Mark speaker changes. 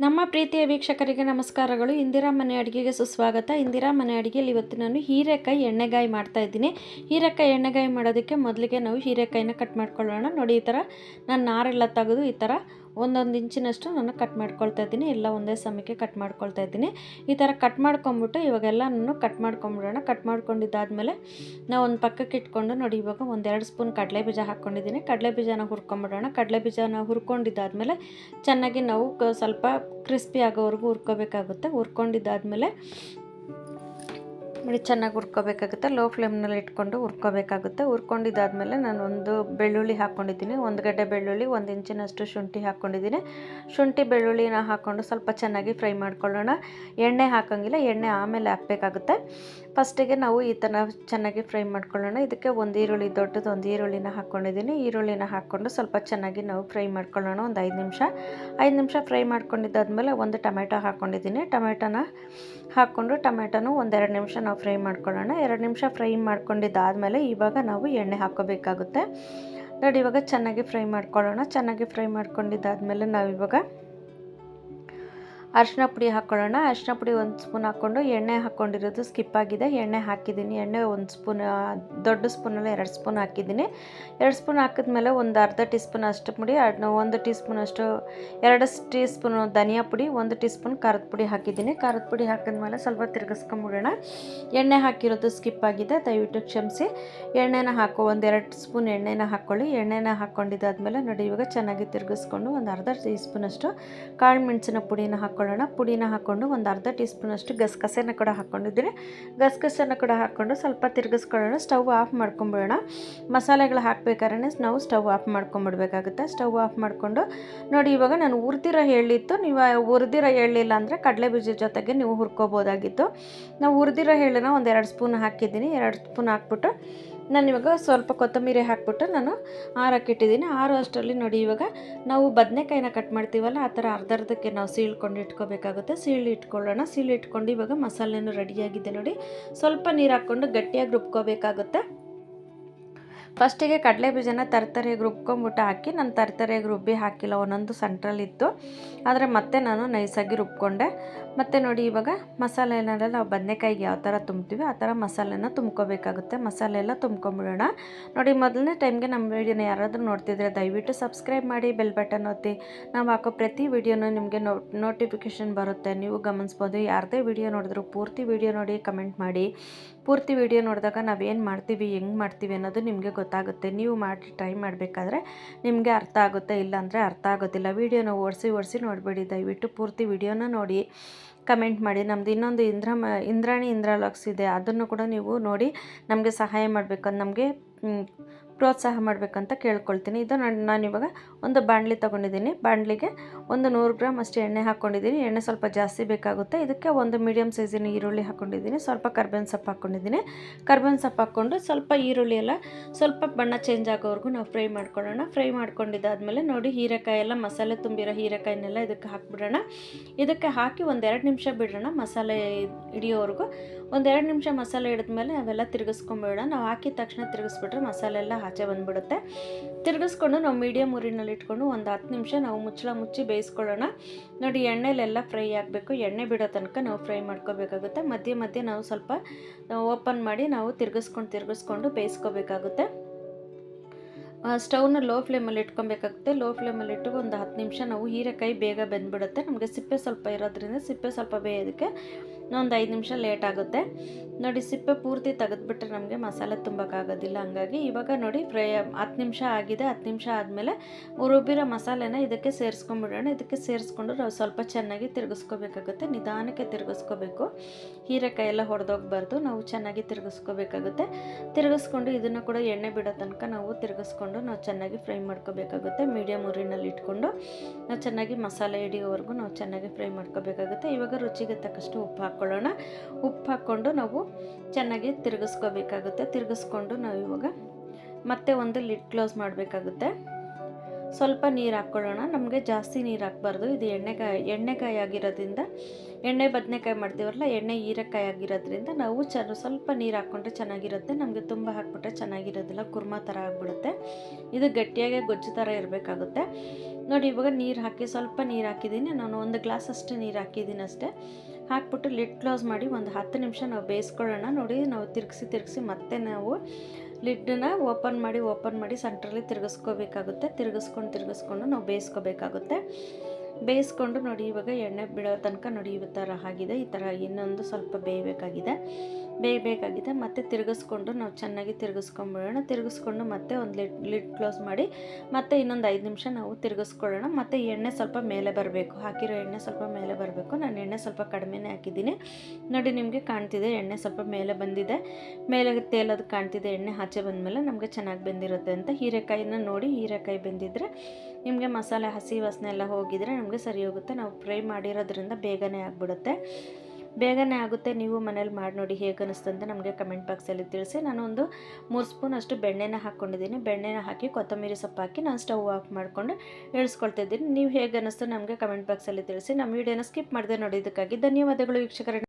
Speaker 1: ನಮ್ಮ ಪ್ರೀತಿಯ ವೀಕ್ಷಕರಿಗೆ ನಮಸ್ಕಾರಗಳು. ಇಂದಿರಾ ಮನೆ ಅಡುಗೆಗೆ ಸುಸ್ವಾಗತ. ಇಂದಿರಾ ಮನೆ ಅಡುಗೆಯಲ್ಲಿ ಇವತ್ತು ನಾನು ಹೀರೆಕಾಯಿ ಎಣ್ಣೆಗಾಯಿ ಮಾಡ್ತಾ ಇದ್ದೀನಿ. ಹೀರೆಕಾಯಿ ಎಣ್ಣೆಗಾಯಿ ಮಾಡೋದಕ್ಕೆ ಮೊದಲಿಗೆ ನಾವು ಹೀರೆಕಾಯಿನ ಕಟ್ ಮಾಡ್ಕೊಳ್ಳೋಣ. ನೋಡಿ ಈ ಥರ ನಾನು ನಾರೆಲ್ಲ ತೆಗೆದು ಈ ಥರ ಒಂದೊಂದು ಇಂಚಿನಷ್ಟು ನಾನು ಕಟ್ ಮಾಡ್ಕೊಳ್ತಾ ಇದ್ದೀನಿ. ಎಲ್ಲ ಒಂದೇ ಸಮಯಕ್ಕೆ ಕಟ್ ಮಾಡ್ಕೊಳ್ತಾ ಇದ್ದೀನಿ. ಈ ಥರ ಕಟ್ ಮಾಡ್ಕೊಂಬಿಟ್ಟು ಇವಾಗೆಲ್ಲ ನಾನು ಕಟ್ ಮಾಡ್ಕೊಂಬಿಡೋಣ. ಕಟ್ ಮಾಡ್ಕೊಂಡಿದ್ದಾದ್ಮೇಲೆ ನಾವು ಒಂದು ಪಕ್ಕಕ್ಕೆ ಇಟ್ಕೊಂಡು ನೋಡಿ, ಇವಾಗ ಒಂದೆರಡು ಸ್ಪೂನ್ ಕಡಲೆ ಬೀಜ ಹಾಕ್ಕೊಂಡಿದ್ದೀನಿ ಕಡಲೆ ಬೀಜನ ಹುರ್ಕೊಂಬಿಡೋಣ. ಕಡಲೆ ಬೀಜನ ಹುರ್ಕೊಂಡಿದ್ದಾದಮೇಲೆ ಚೆನ್ನಾಗಿ ನಾವು ಸ್ವಲ್ಪ ಕ್ರಿಸ್ಪಿ ಆಗೋವರೆಗೂ ಹುರ್ಕೋಬೇಕಾಗುತ್ತೆ. ಹುರ್ಕೊಂಡಿದ್ದಾದಮೇಲೆ ನೋಡಿ ಚೆನ್ನಾಗಿ ಹುರ್ಕೋಬೇಕಾಗುತ್ತೆ. ಲೋ ಫ್ಲೇಮ್ನಲ್ಲಿ ಇಟ್ಕೊಂಡು ಹುರ್ಕೋಬೇಕಾಗುತ್ತೆ. ಹುರ್ಕೊಂಡಿದ್ದಾದಮೇಲೆ ನಾನು ಒಂದು ಬೆಳ್ಳುಳ್ಳಿ ಹಾಕ್ಕೊಂಡಿದ್ದೀನಿ ಒಂದು ಗಡ್ಡೆ ಬೆಳ್ಳುಳ್ಳಿ, ಒಂದು ಇಂಚಿನಷ್ಟು ಶುಂಠಿ ಹಾಕ್ಕೊಂಡಿದ್ದೀನಿ ಶುಂಠಿ, ಬೆಳ್ಳುಳ್ಳಿನ ಹಾಕ್ಕೊಂಡು ಸ್ವಲ್ಪ ಚೆನ್ನಾಗಿ ಫ್ರೈ ಮಾಡ್ಕೊಳ್ಳೋಣ. ಎಣ್ಣೆ ಹಾಕೋಂಗಿಲ್ಲ, ಎಣ್ಣೆ ಆಮೇಲೆ ಹಾಕಬೇಕಾಗುತ್ತೆ. ಫಸ್ಟಿಗೆ ನಾವು ಈ ಥರ ಚೆನ್ನಾಗಿ ಫ್ರೈ ಮಾಡ್ಕೊಳ್ಳೋಣ. ಇದಕ್ಕೆ ಒಂದು ಈರುಳ್ಳಿ, ದೊಡ್ಡದು ಒಂದು ಈರುಳ್ಳಿನ ಹಾಕ್ಕೊಂಡಿದ್ದೀನಿ ಈರುಳ್ಳಿನ ಹಾಕ್ಕೊಂಡು ಸ್ವಲ್ಪ ಚೆನ್ನಾಗಿ ನಾವು ಫ್ರೈ ಮಾಡ್ಕೊಳ್ಳೋಣ. ಒಂದು ಐದು ನಿಮಿಷ. ಐದು ನಿಮಿಷ ಫ್ರೈ ಮಾಡ್ಕೊಂಡಿದ್ದಾದ್ಮೇಲೆ ಒಂದು ಟೊಮೆಟೊ ಹಾಕ್ಕೊಂಡಿದ್ದೀನಿ ಟೊಮೆಟೊನ ಹಾಕ್ಕೊಂಡು ಟೊಮೆಟೊನು ಒಂದೆರಡು ನಿಮಿಷ ನಾವು ಫ್ರೈ ಮಾಡ್ಕೊಳ್ಳೋಣ. ಎರಡು ನಿಮಿಷ ಫ್ರೈ ಮಾಡ್ಕೊಂಡಿದ್ದಾದಮೇಲೆ ಇವಾಗ ನಾವು ಎಣ್ಣೆ ಹಾಕೋಬೇಕಾಗುತ್ತೆ ನೋಡಿ, ಇವಾಗ ಚೆನ್ನಾಗಿ ಫ್ರೈ ಮಾಡ್ಕೊಳ್ಳೋಣ. ಚೆನ್ನಾಗಿ ಫ್ರೈ ಮಾಡ್ಕೊಂಡಿದ್ದಾದಮೇಲೆ ನಾವು ಇವಾಗ ಅರಿಶಿನ ಪುಡಿ ಹಾಕ್ಕೊಳ್ಳೋಣ ಅರಿಶಿನ ಪುಡಿ ಒಂದು ಸ್ಪೂನ್ ಹಾಕ್ಕೊಂಡು ಎಣ್ಣೆ ಹಾಕ್ಕೊಂಡಿರೋದು ಸ್ಕಿಪ್ ಆಗಿದೆ. ಎಣ್ಣೆ ಹಾಕಿದ್ದೀನಿ. ಎಣ್ಣೆ ಒಂದು ಸ್ಪೂನ್ ದೊಡ್ಡ ಸ್ಪೂನಲ್ಲಿ ಎರಡು ಸ್ಪೂನ್ ಹಾಕಿದ್ದೀನಿ. ಎರಡು ಸ್ಪೂನ್ ಹಾಕಿದ್ಮೇಲೆ ಒಂದು ಅರ್ಧ ಟೀ ಸ್ಪೂನ್ ಅಷ್ಟು ಪುಡಿ ಒಂದು ಟೀ ಸ್ಪೂನ್ ಅಷ್ಟು, ಎರಡು ಟೀ ಸ್ಪೂನ್ ಧನಿಯಾ ಪುಡಿ, ಒಂದು ಟೀ ಸ್ಪೂನ್ ಖಾರದ ಪುಡಿ ಹಾಕಿದ್ದೀನಿ. ಖಾರದ ಪುಡಿ ಹಾಕಿದ್ಮೇಲೆ ಸ್ವಲ್ಪ ತಿರುಗಿಸ್ಕೊಂಬಿಡೋಣ ಎಣ್ಣೆ ಹಾಕಿರೋದು ಸ್ಕಿಪ್ ಆಗಿದೆ. ದಯವಿಟ್ಟು ಕ್ಷಮಿಸಿ. ಎಣ್ಣೆನ ಹಾಕೋ ಒಂದೆರಡು ಸ್ಪೂನ್ ಎಣ್ಣೆನ ಹಾಕ್ಕೊಳ್ಳಿ ಎಣ್ಣೆನ ಹಾಕ್ಕೊಂಡಿದ್ದಾದ್ಮೇಲೆ ನೋಡಿ ಇವಾಗ ಚೆನ್ನಾಗಿ ತಿರುಗಿಸ್ಕೊಂಡು ಒಂದು ಅರ್ಧ ಟೀ ಸ್ಪೂನಷ್ಟು ಕಾಳು ಮೆಣಸಿನ ಪುಡಿನ ಹಾಕ್ಕೊಳ್ಳೋಣ ಪುಡಿನ ಹಾಕ್ಕೊಂಡು ಒಂದು ಅರ್ಧ ಟೀ ಸ್ಪೂನಷ್ಟು ಗಸಗಸೆನ ಕೂಡ ಹಾಕ್ಕೊಂಡಿದ್ದೀನಿ ಗಸಗಸೆನ ಕೂಡ ಹಾಕ್ಕೊಂಡು ಸ್ವಲ್ಪ ತಿರುಗಿಸ್ಕೊಳ್ಳೋಣ. Stove off ಮಾಡ್ಕೊಂಬಿಡೋಣ. ಮಸಾಲೆಗಳು ಹಾಕಬೇಕಾದ್ರೆ ನಾವು ಸ್ಟವ್ ಆಫ್ ಮಾಡ್ಕೊಂಬಿಡ್ಬೇಕಾಗುತ್ತೆ. ಸ್ಟವ್ ಆಫ್ ಮಾಡಿಕೊಂಡು ನೋಡಿ, ಇವಾಗ ನಾನು ಹುರಿದಿರೋ ಹೇಳಿತ್ತು ನೀವು ಹುರಿದಿರೋ ಹೇಳಿಲ್ಲ ಅಂದರೆ ಕಡಲೆ ಬೀಜದ ಜೊತೆಗೆ ನೀವು ಹುರ್ಕೋಬೋದಾಗಿತ್ತು. ನಾವು ಹುರಿದಿರೋ ಹೇಳಿನ ಒಂದು ಎರಡು ಸ್ಪೂನ್ ಹಾಕಿದ್ದೀನಿ. ಎರಡು ಸ್ಪೂನ್ ಹಾಕ್ಬಿಟ್ಟು ನಾನು ಇವಾಗ ಸ್ವಲ್ಪ ಕೊತ್ತಂಬರಿ ಹಾಕ್ಬಿಟ್ಟು ನಾನು ಆರಕ್ಕಿಟ್ಟಿದ್ದೀನಿ ಆರು ಅಷ್ಟರಲ್ಲಿ ನೋಡಿ, ಇವಾಗ ನಾವು ಬದನೆಕಾಯಿನ ಕಟ್ ಮಾಡ್ತೀವಲ್ಲ, ಆ ಥರ ಅರ್ಧ ಅರ್ಧಕ್ಕೆ ನಾವು ಸೀಳ್ಕೊಂಡು ಇಟ್ಕೋಬೇಕಾಗುತ್ತೆ. ಸೀಳಿ ಇಟ್ಕೊಳ್ಳೋಣ. ಸೀಳಿ ಇಟ್ಕೊಂಡು ಇವಾಗ ಮಸಾಲೆನೂ ರೆಡಿಯಾಗಿದೆ ನೋಡಿ. ಸ್ವಲ್ಪ ನೀರು ಹಾಕ್ಕೊಂಡು ಗಟ್ಟಿಯಾಗಿ ರುಬ್ಕೋಬೇಕಾಗುತ್ತೆ. ಫಸ್ಟಿಗೆ ಕಡಲೆ ಬೀಜನ ತರ್ತರಿಯಾಗಿ ರುಬ್ಕೊಂಬಿಟ್ಟು ಹಾಕಿ ನಾನು ತರ್ತರಿಯಾಗಿ ರುಬ್ಬಿ ಹಾಕಿಲ್ಲ, ಒಂದೊಂದು ಸೆಂಟ್ರಲ್ಲಿತ್ತು ಆದರೆ ಮತ್ತೆ ನಾನು ನೈಸಾಗಿ ರುಬ್ಕೊಂಡೆ. ಮತ್ತು ನೋಡಿ ಇವಾಗ ಮಸಾಲೆ ಏನಾದ್ರೆ ನಾವು ಬದನೆಕಾಯಿಗೆ ಯಾವ ಥರ ತುಂಬ್ತೀವಿ ಆ ಥರ ಮಸಾಲೆನ ತುಂಬ್ಕೋಬೇಕಾಗುತ್ತೆ. ಮಸಾಲೆ ಎಲ್ಲ ತುಂಬ್ಕೊಂಬಿಡೋಣ. ನೋಡಿ ಮೊದಲನೇ ಟೈಮ್ಗೆ ನಮ್ಮ ವೀಡಿಯೋನ ಯಾರಾದರೂ ನೋಡ್ತಿದ್ರೆ ದಯವಿಟ್ಟು ಸಬ್ಸ್ಕ್ರೈಬ್ ಮಾಡಿ ಬೆಲ್ ಬಟನ್ ಒತ್ತಿ. ನಾವು ಹಾಕೋ ಪ್ರತಿ ವಿಡಿಯೋನೂ ನಿಮಗೆ ನೋ ನೋಟಿಫಿಕೇಷನ್ ಬರುತ್ತೆ. ನೀವು ಗಮನಿಸ್ಬೋದು. ಯಾರದೇ ವಿಡಿಯೋ ನೋಡಿದ್ರು ಪೂರ್ತಿ ವಿಡಿಯೋ ನೋಡಿ ಕಮೆಂಟ್ ಮಾಡಿ. ಪೂರ್ತಿ ವಿಡಿಯೋ ನೋಡಿದಾಗ ನಾವೇನು ಮಾಡ್ತೀವಿ, ಹೆಂಗೆ ಮಾಡ್ತೀವಿ ಅನ್ನೋದು ನಿಮಗೆ ಗೊತ್ತಾಗುತ್ತೆ. ನೀವು ಮಾಡಿ, ಟ್ರೈ ಮಾಡಬೇಕಾದ್ರೆ ನಿಮಗೆ ಅರ್ಥ ಆಗುತ್ತೆ, ಇಲ್ಲಾಂದರೆ ಅರ್ಥ ಆಗೋದಿಲ್ಲ. ವಿಡಿಯೋನ ಓಡಿಸಿ ಓಡಿಸಿ ನೋಡಬೇಡಿ. ದಯವಿಟ್ಟು ಪೂರ್ತಿ ವಿಡಿಯೋನ ನೋಡಿ ಕಮೆಂಟ್ ಮಾಡಿ. ನಮ್ಮದು ಇನ್ನೊಂದು ಇಂದ್ರ, ಇಂದ್ರಾಣಿ, ಇಂದ್ರಾಲಾಕ್ಸ್ ಇದೆ. ಅದನ್ನು ಕೂಡ ನೀವು ನೋಡಿ ನಮಗೆ ಸಹಾಯ ಮಾಡಬೇಕು. ನಮಗೆ ಪ್ರೋತ್ಸಾಹ ಮಾಡಬೇಕಂತ ಕೇಳ್ಕೊಳ್ತೀನಿ. ಇದು ನಾನು ನಾನಿವಾಗ ಒಂದು ಬಾಣಲಿ ತೊಗೊಂಡಿದ್ದೀನಿ. ಬಾಣಲಿಗೆ ಒಂದು ನೂರು ಗ್ರಾಮ್ ಅಷ್ಟು ಎಣ್ಣೆ ಹಾಕ್ಕೊಂಡಿದ್ದೀನಿ ಎಣ್ಣೆ ಸ್ವಲ್ಪ ಜಾಸ್ತಿ ಬೇಕಾಗುತ್ತೆ. ಇದಕ್ಕೆ ಒಂದು ಮೀಡಿಯಮ್ ಸೈಜಿನ ಈರುಳ್ಳಿ ಹಾಕ್ಕೊಂಡಿದ್ದೀನಿ ಸ್ವಲ್ಪ ಕರ್ಬೇವಿನ ಸೊಪ್ಪು ಹಾಕ್ಕೊಂಡಿದ್ದೀನಿ ಕರ್ಬೇವಿನ ಸೊಪ್ಪು ಹಾಕ್ಕೊಂಡು ಸ್ವಲ್ಪ ಈರುಳ್ಳಿ ಎಲ್ಲ ಸ್ವಲ್ಪ ಬಣ್ಣ ಚೇಂಜ್ ಆಗೋವರೆಗೂ ನಾವು ಫ್ರೈ ಮಾಡ್ಕೊಳ್ಳೋಣ. ಫ್ರೈ ಮಾಡ್ಕೊಂಡಿದ್ದಾದಮೇಲೆ ನೋಡಿ ಹೀರೆಕಾಯಿ ಎಲ್ಲ ಮಸಾಲೆ ತುಂಬಿರೋ ಹೀರೆಕಾಯಿನೆಲ್ಲ ಇದಕ್ಕೆ ಹಾಕ್ಬಿಡೋಣ. ಇದಕ್ಕೆ ಹಾಕಿ ಒಂದೆರಡು ನಿಮಿಷ ಬಿಡೋಣ. ಮಸಾಲೆ ಹಿಡಿಯೋವರೆಗೂ ಒಂದೆರಡು ನಿಮಿಷ ಮಸಾಲೆ ಹಿಡಿದ್ಮೇಲೆ ಅವೆಲ್ಲ ತಿರುಗಿಸ್ಕೊಂಬಿಡೋಣ ನಾವು ಹಾಕಿದ ತಕ್ಷಣ ತಿರುಗಿಸ್ಬಿಟ್ರೆ ಮಸಾಲೆ ಎಲ್ಲ ಆಚೆ ಬಂದ್ಬಿಡುತ್ತೆ. ತಿರುಗಿಸ್ಕೊಂಡು ನಾವು ಮೀಡಿಯಮ್ ಉರಿನಲ್ಲಿ ಇಟ್ಕೊಂಡು ಒಂದು ಹತ್ತು ನಿಮಿಷ ನಾವು ಮುಚ್ಚಳ ಮುಚ್ಚಿ ಬೇಯಿಸ್ಕೊಳ್ಳೋಣ. ನೋಡಿ ಎಣ್ಣೆಲೆಲ್ಲ ಫ್ರೈ ಆಗಬೇಕು. ಎಣ್ಣೆ ಬಿಡೋ ತನಕ ನಾವು ಫ್ರೈ ಮಾಡ್ಕೋಬೇಕಾಗುತ್ತೆ. ಮಧ್ಯೆ ಮಧ್ಯೆ ನಾವು ಸ್ವಲ್ಪ ಓಪನ್ ಮಾಡಿ ನಾವು ತಿರುಗಿಸ್ಕೊಂಡು ತಿರುಗಿಸ್ಕೊಂಡು ಬೇಯಿಸ್ಕೋಬೇಕಾಗುತ್ತೆ. ಸ್ಟವ್ನ ಲೋ ಫ್ಲೇಮಲ್ಲಿ ಇಟ್ಕೊಬೇಕಾಗುತ್ತೆ. ಲೋ ಫ್ಲೇಮಲ್ಲಿ ಇಟ್ಟು ಒಂದು ಹತ್ತು ನಿಮಿಷ ನಾವು ಹೀರೆಕಾಯಿ ಬೇಗ ಬೆಂದ್ಬಿಡುತ್ತೆ. ನಮಗೆ ಸಿಪ್ಪೆ ಸ್ವಲ್ಪ ಇರೋದ್ರಿಂದ ಸಿಪ್ಪೆ ಸ್ವಲ್ಪ ಬೇಯೋದಕ್ಕೆ ಒಂದು ಐದು ನಿಮಿಷ ಲೇಟ್ ಆಗುತ್ತೆ. ನೋಡಿ, ಸಿಪ್ಪೆ ಪೂರ್ತಿ ತೆಗೆದ್ಬಿಟ್ರೆ ನಮಗೆ ಮಸಾಲೆ ತುಂಬಕ್ಕಾಗೋದಿಲ್ಲ. ಹಂಗಾಗಿ ಇವಾಗ ನೋಡಿ, ಫ್ರೈ ಹತ್ತು ನಿಮಿಷ ಆಗಿದೆ. ಹತ್ತು ನಿಮಿಷ ಆದಮೇಲೆ ರುಬ್ಬಿರೋ ಮಸಾಲೆನ ಇದಕ್ಕೆ ಸೇರಿಸ್ಕೊಂಡ್ಬಿಡೋಣ. ಇದಕ್ಕೆ ಸೇರಿಸ್ಕೊಂಡು ನಾವು ಸ್ವಲ್ಪ ಚೆನ್ನಾಗಿ ತಿರುಗಿಸ್ಕೋಬೇಕಾಗುತ್ತೆ. ನಿಧಾನಕ್ಕೆ ತಿರುಗಿಸ್ಕೋಬೇಕು. ಹೀರೆಕಾಯಿ ಎಲ್ಲ ಹೊಡೆದೋಗ್ಬಾರ್ದು. ನಾವು ಚೆನ್ನಾಗಿ ತಿರುಗಿಸ್ಕೋಬೇಕಾಗುತ್ತೆ. ತಿರುಗಿಸ್ಕೊಂಡು ಇದನ್ನು ಕೂಡ ಎಣ್ಣೆ ಬಿಡೋ ತನಕ ನಾವು ತಿರುಗಿಸ್ಕೊಂಡು ನಾವು ಚೆನ್ನಾಗಿ ಫ್ರೈ ಮಾಡ್ಕೋಬೇಕಾಗುತ್ತೆ. ಮೀಡಿಯಮ್ ಉರಿನಲ್ಲಿ ಇಟ್ಕೊಂಡು ನಾವು ಚೆನ್ನಾಗಿ ಮಸಾಲೆ ಹಿಡಿಯೋವರೆಗೂ ನಾವು ಚೆನ್ನಾಗಿ ಫ್ರೈ ಮಾಡ್ಕೋಬೇಕಾಗುತ್ತೆ. ಇವಾಗ ರುಚಿಗೆ ತಕ್ಕಷ್ಟು ಉಪ್ಪು ಹಾಕ್ಕೊಳ್ಳೋಣ ಉಪ್ಪು ಹಾಕ್ಕೊಂಡು ನಾವು ಚೆನ್ನಾಗಿ ತಿರುಗಿಸ್ಕೋಬೇಕಾಗುತ್ತೆ. ತಿರುಗಿಸ್ಕೊಂಡು ನಾವು ಇವಾಗ ಮತ್ತೆ ಒಂದು ಲಿಡ್ ಕ್ಲೋಸ್ ಮಾಡಬೇಕಾಗುತ್ತೆ. ಸ್ವಲ್ಪ ನೀರು ಹಾಕ್ಕೊಳ್ಳೋಣ. ನಮಗೆ ಜಾಸ್ತಿ ನೀರು ಹಾಕ್ಬಾರ್ದು. ಇದು ಎಣ್ಣೆಕಾಯಿ ಎಣ್ಣೆಕಾಯಿ ಆಗಿರೋದ್ರಿಂದ, ಎಣ್ಣೆ ಬದನೆಕಾಯಿ ಮಾಡ್ತೀವಲ್ಲ, ಎಣ್ಣೆ ಹೀರೆಕಾಯಿ ಆಗಿರೋದ್ರಿಂದ ನಾವು ಚ, ಸ್ವಲ್ಪ ನೀರು ಹಾಕ್ಕೊಂಡ್ರೆ ಚೆನ್ನಾಗಿರುತ್ತೆ. ನಮಗೆ ತುಂಬ ಹಾಕ್ಬಿಟ್ರೆ ಚೆನ್ನಾಗಿರೋದಿಲ್ಲ. ಕುರ್ಮಾ ಥರ ಆಗಿಬಿಡುತ್ತೆ. ಇದು ಗಟ್ಟಿಯಾಗಿ ಗೊಜ್ಜು ಥರ ಇರಬೇಕಾಗುತ್ತೆ. ನೋಡಿ, ಇವಾಗ ನೀರು ಹಾಕಿ, ಸ್ವಲ್ಪ ನೀರು ಹಾಕಿದ್ದೀನಿ. ನಾನು ಒಂದು ಗ್ಲಾಸ್ ಅಷ್ಟು ನೀರು ಹಾಕಿದ್ದೀನಿ ಅಷ್ಟೇ. ಹಾಕ್ಬಿಟ್ಟು ಲಿಡ್ ಕ್ಲೋಸ್ ಮಾಡಿ ಒಂದು ಹತ್ತು ನಿಮಿಷ ನಾವು ಬೇಯಿಸ್ಕೊಳ್ಳೋಣ. ನೋಡಿ, ನಾವು ತಿರುಗಿಸಿ ತಿರುಗಿಸಿ ಮತ್ತೆ ನಾವು ಲಿಡ್ಡನ್ನ ಓಪನ್ ಮಾಡಿ ಓಪನ್ ಮಾಡಿ ಸೆಂಟ್ರಲ್ಲಿ ತಿರುಗಿಸ್ಕೋಬೇಕಾಗುತ್ತೆ. ತಿರುಗಿಸ್ಕೊಂಡು ತಿರುಗಿಸ್ಕೊಂಡು ನಾವು ಬೇಯಿಸ್ಕೋಬೇಕಾಗುತ್ತೆ. ಬೇಯಿಸ್ಕೊಂಡು ನೋಡಿ, ಇವಾಗ ಎಣ್ಣೆ ಬಿಡೋ ತನಕ ನೋಡಿ ಈ ಥರ ಆಗಿದೆ. ಈ ಥರ ಇನ್ನೊಂದು ಸ್ವಲ್ಪ ಬೇಯಬೇಕಾಗಿದೆ. ಬೇಯಬೇಕಾಗಿದೆ. ಮತ್ತೆ ತಿರುಗಿಸ್ಕೊಂಡು ನಾವು ಚೆನ್ನಾಗಿ ತಿರುಗಿಸ್ಕೊಂಬಿಡೋಣ. ತಿರುಗಿಸ್ಕೊಂಡು ಮತ್ತೆ ಒಂದು ಲಿಡ್ ಲಿಡ್ ಕ್ಲೋಸ್ ಮಾಡಿ ಮತ್ತೆ ಇನ್ನೊಂದು ಐದು ನಿಮಿಷ ನಾವು ತಿರುಗಿಸ್ಕೊಳ್ಳೋಣ. ಮತ್ತು ಎಣ್ಣೆ ಸ್ವಲ್ಪ ಮೇಲೆ ಬರಬೇಕು. ಹಾಕಿರೋ ಎಣ್ಣೆ ಸ್ವಲ್ಪ ಮೇಲೆ ಬರಬೇಕು. ನಾನು ಎಣ್ಣೆ ಸ್ವಲ್ಪ ಕಡಿಮೆನೇ ಹಾಕಿದ್ದೀನಿ. ನೋಡಿ, ನಿಮಗೆ ಕಾಣ್ತಿದೆ, ಎಣ್ಣೆ ಸ್ವಲ್ಪ ಮೇಲೆ ಬಂದಿದೆ. ಮೇಲೆ ತೇಲೋದು ಕಾಣ್ತಿದೆ, ಎಣ್ಣೆ ಆಚೆ ಬಂದಮೇಲೆ ನಮಗೆ ಚೆನ್ನಾಗಿ ಬೆಂದಿರುತ್ತೆ ಅಂತ. ಹೀರೆಕಾಯಿನ ನೋಡಿ, ಹೀರೆಕಾಯಿ ಬೆಂದಿದ್ರೆ ನಿಮಗೆ ಮಸಾಲೆ ಹಸಿ ವಾಸನೆ ಎಲ್ಲ ಹೋಗಿದರೆ ಸರಿ ಹೋಗುತ್ತೆ. ನಾವು ಫ್ರೈ ಮಾಡಿರೋದ್ರಿಂದ ಬೇಗನೆ ಆಗಿಬಿಡುತ್ತೆ. ಬೇಗನೆ ಆಗುತ್ತೆ. ನೀವು ಮನೇಲಿ ಮಾಡಿ ನೋಡಿ ಹೇಗೆ ಅನ್ನಿಸ್ತು ಅಂತ ನಮಗೆ ಕಮೆಂಟ್ ಬಾಕ್ಸಲ್ಲಿ ತಿಳಿಸಿ. ನಾನು ಒಂದು ಮೂರು ಸ್ಪೂನ್ ಅಷ್ಟು ಬೆಣ್ಣೆನ ಹಾಕ್ಕೊಂಡಿದ್ದೀನಿ ಬೆಣ್ಣೆನ ಹಾಕಿ ಕೊತ್ತಂಬರಿ ಸೊಪ್ಪು ಹಾಕಿ ನಾನು ಸ್ಟವ್ ಆಫ್ ಮಾಡಿಕೊಂಡು ಇಳಿಸ್ಕೊಳ್ತಾ ಇದ್ದೀನಿ. ನೀವು ಹೇಗೆ ಅನ್ನಿಸ್ತು ನಮಗೆ ಕಮೆಂಟ್ ಬಾಕ್ಸಲ್ಲಿ ತಿಳಿಸಿ. ನಮ್ಮ ವೀಡಿಯೋನ ಸ್ಕಿಪ್ ಮಾಡಿದೆ ನೋಡಿದ್ದಕ್ಕಾಗಿ ಧನ್ಯವಾದಗಳು ವೀಕ್ಷಕರ.